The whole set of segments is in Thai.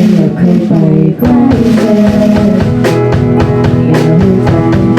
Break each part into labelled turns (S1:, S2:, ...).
S1: ขยับเข้าไปใกล้เธออย่าให้ใจ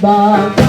S1: bye.